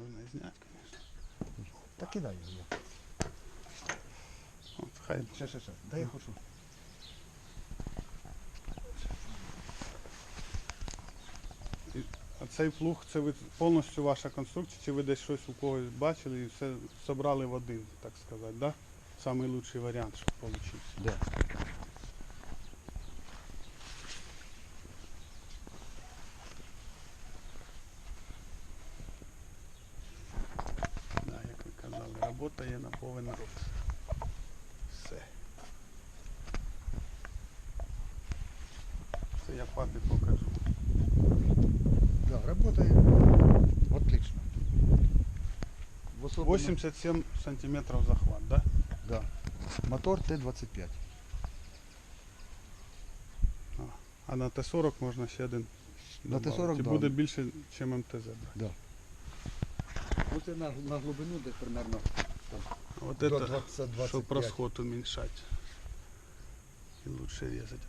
Можна і зняти, звісно. Та кидай його. От, хай Ще, ще, ще. Дай я хочу. А цей плуг це ви повністю ваша конструкція, чи ви десь щось у когось бачили і все зібрали в один, так сказати, да? Самий лучший варіант, щоб вийшов. Да. Да, як ви казали, робота є на повен рот. Все. Це я папі покажу. Да, работает отлично. В особенно- 87 сантиметров захват, да? Да. Мотор Т-25. А на Т-40 можна ще один. На добавити. Т-40, І да. буде більше, ніж МТЗ. брати. Да. Ну це на, на глибину десь примерно Вот это, 20 чтобы расход уменьшать. И лучше резать.